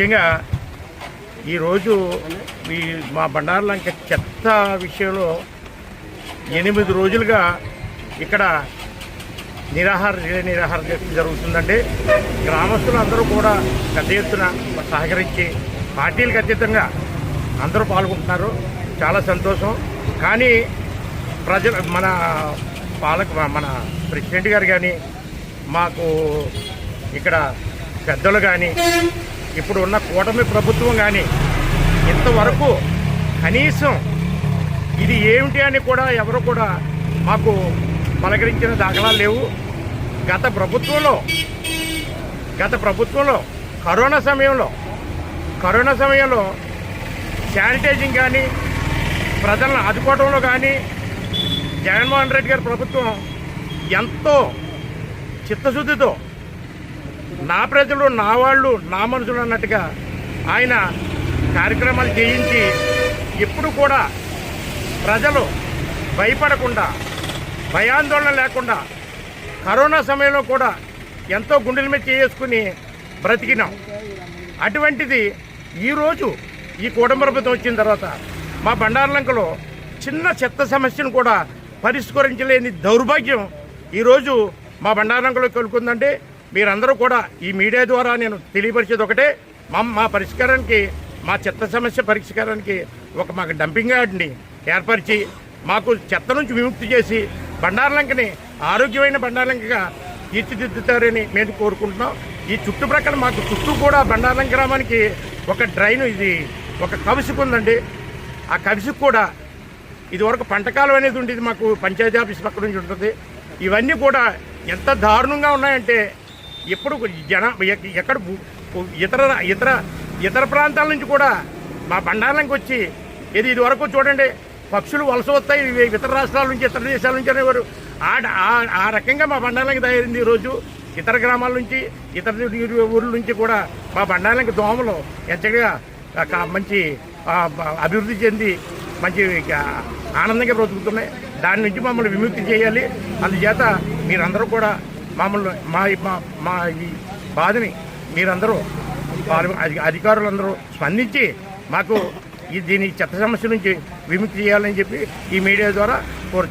ముఖ్యంగా ఈరోజు ఈ మా బండారులంక చెత్త విషయంలో ఎనిమిది రోజులుగా ఇక్కడ నిరాహార నిరాహార దీక్ష జరుగుతుందండి. గ్రామస్తులందరూ కూడా పెద్ద ఎత్తున సహకరించి పార్టీలకు అతీతంగా అందరూ పాల్గొంటున్నారు. చాలా సంతోషం. కానీ ప్రజలు మన పాలక మన ప్రెసిడెంట్ గారు కానీ మాకు ఇక్కడ పెద్దలు కానీ ఇప్పుడు ఉన్న కూటమి ప్రభుత్వం కానీ ఇంతవరకు కనీసం ఇది ఏమిటి అని కూడా ఎవరు కూడా మాకు పలకరించిన దాఖలాలు లేవు. గత ప్రభుత్వంలో గత ప్రభుత్వంలో కరోనా సమయంలో కరోనా సమయంలో శానిటైజింగ్ కానీ ప్రజలను ఆదుకోవడంలో కానీ జగన్మోహన్ రెడ్డి గారి ప్రభుత్వం ఎంతో చిత్తశుద్ధితో నా ప్రజలు నా వాళ్ళు నా మనుషులు అన్నట్టుగా ఆయన కార్యక్రమాలు చేయించి ఎప్పుడు కూడా ప్రజలు భయపడకుండా భయాందోళన లేకుండా కరోనా సమయంలో కూడా ఎంతో గుండెల మీద చేసుకుని బ్రతికినాం. అటువంటిది ఈరోజు ఈ కూటమి ప్రభుత్వం వచ్చిన తర్వాత మా బండార్లంకలో చిన్న చెత్త సమస్యను కూడా పరిష్కరించలేని దౌర్భాగ్యం ఈరోజు మా బండార్లంకలో కలుగుతుందంటే మీరందరూ కూడా ఈ మీడియా ద్వారా నేను తెలియపరిచేది ఒకటే. మా మా పరిష్కారానికి మా చెత్త సమస్య పరిష్కారానికి ఒక మాకు డంపింగ్ యార్డ్ని ఏర్పరిచి మాకు చెత్త నుంచి విముక్తి చేసి బండార్లంకని ఆరోగ్యమైన బండార్లంకగా తీర్చిదిద్దుతారని మేము కోరుకుంటున్నాం. ఈ చుట్టుప్రక్కల మాకు చుట్టూ కూడా బండారం గ్రామానికి ఒక డ్రైన్ ఇది ఒక కవిసుకు ఉందండి. ఆ కవిసుకు కూడా ఇదివరకు పంటకాలం అనేది ఉండేది మాకు పంచాయతీ ఆఫీస్ పక్క నుంచి ఉంటుంది. ఇవన్నీ కూడా ఎంత దారుణంగా ఉన్నాయంటే ఎప్పుడు జన ఎక్- ఎక్కడ ఇతర ఇతర ఇతర ప్రాంతాల నుంచి కూడా మా బండారంకి వచ్చి ఇది ఇదివరకు చూడండి పక్షులు వలస వస్తాయి ఇతర రాష్ట్రాల నుంచి ఇతర దేశాల నుంచి అనేవారు. ఆ ఆ- రకంగా మా బండారంకి తయారైంది ఈరోజు. ఇతర గ్రామాల నుంచి ఇతర ఊర్ల నుంచి కూడా మా బండారంకి దోమలు ఎంచగా మంచి అభివృద్ధి చెంది మంచి ఆనందంగా బ్రతుకుతున్నాయి. దాని నుంచి మమ్మల్ని విముక్తి చేయాలి. అందుచేత మీరందరూ కూడా మమ్మల్ని మా మా మా ఈ బాధని మీరందరూ అధికారులందరూ స్పందించి మాకు ఈ దీని చెత్త సమస్య నుంచి విముక్తి చేయాలని చెప్పి ఈ మీడియా ద్వారా కోరు